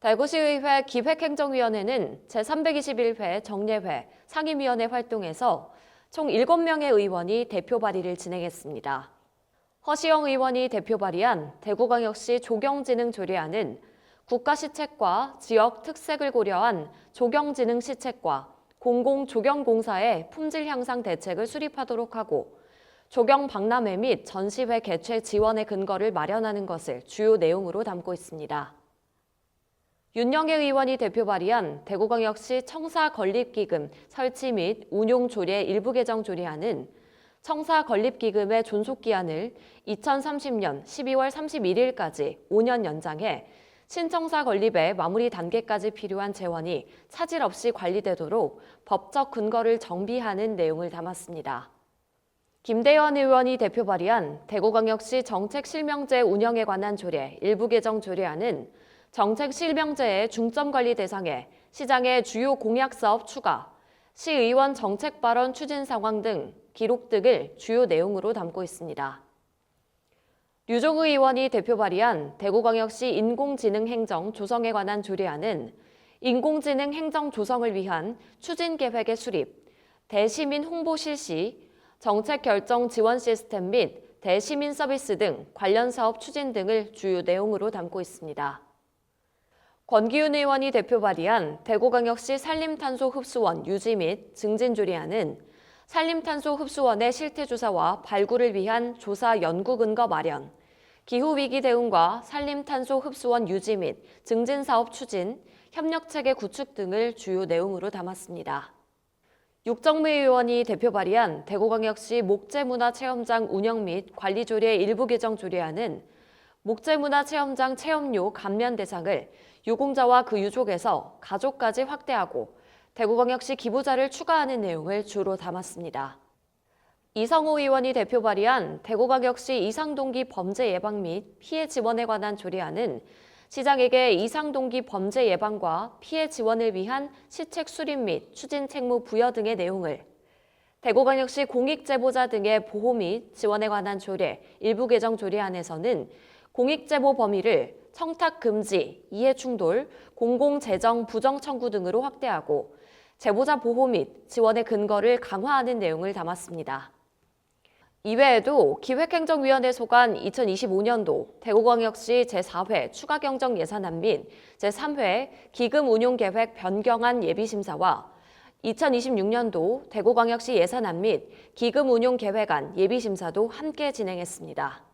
대구시의회 기획행정위원회는 제321회 정례회 상임위원회 활동에서 총 7명의 의원이 대표 발의를 진행했습니다. 허시영 의원이 대표 발의한 대구광역시 조경지능 조례안은 국가시책과 지역 특색을 고려한 조경지능 시책과 공공조경공사의 품질 향상 대책을 수립하도록 하고 조경 박람회 및 전시회 개최 지원의 근거를 마련하는 것을 주요 내용으로 담고 있습니다. 윤영애 의원이 대표 발의한 대구광역시 청사 건립기금 설치 및 운용 조례 일부 개정 조례안은 청사 건립기금의 존속기한을 2030년 12월 31일까지 5년 연장해 신청사 건립의 마무리 단계까지 필요한 재원이 차질 없이 관리되도록 법적 근거를 정비하는 내용을 담았습니다. 김대현 의원이 대표 발의한 대구광역시 정책실명제 운영에 관한 조례 일부 개정 조례안은 정책 실명제의 중점 관리 대상에 시장의 주요 공약 사업 추가, 시의원 정책 발언 추진 상황 등 기록 등을 주요 내용으로 담고 있습니다. 류종우 의원이 대표 발의한 대구광역시 인공지능 행정 조성에 관한 조례안은 인공지능 행정 조성을 위한 추진 계획의 수립, 대시민 홍보 실시, 정책 결정 지원 시스템 및 대시민 서비스 등 관련 사업 추진 등을 주요 내용으로 담고 있습니다. 권기훈 의원이 대표 발의한 대구광역시 산림탄소 흡수원 유지 및 증진 조례안은 산림탄소 흡수원의 실태 조사와 발굴을 위한 조사 연구 근거 마련, 기후위기 대응과 산림탄소 흡수원 유지 및 증진 사업 추진, 협력체계 구축 등을 주요 내용으로 담았습니다. 육정미 의원이 대표 발의한 대구광역시 목재문화체험장 운영 및 관리 조례 일부 개정 조례안은 목재문화체험장 체험료 감면 대상을 유공자와 그 유족에서 가족까지 확대하고 대구광역시 기부자를 추가하는 내용을 주로 담았습니다. 이성호 의원이 대표 발의한 대구광역시 이상동기 범죄 예방 및 피해 지원에 관한 조례안은 시장에게 이상동기 범죄 예방과 피해 지원을 위한 시책 수립 및 추진 책무 부여 등의 내용을 대구광역시 공익제보자 등의 보호 및 지원에 관한 조례 일부 개정 조례안에서는 공익제보 범위를 청탁 금지, 이해 충돌, 공공재정 부정 청구 등으로 확대하고 제보자 보호 및 지원의 근거를 강화하는 내용을 담았습니다. 이외에도 기획행정위원회 소관 2025년도 대구광역시 제4회 추가경정 예산안 및 제3회 기금운용계획 변경안 예비심사와 2026년도 대구광역시 예산안 및 기금운용계획안 예비심사도 함께 진행했습니다.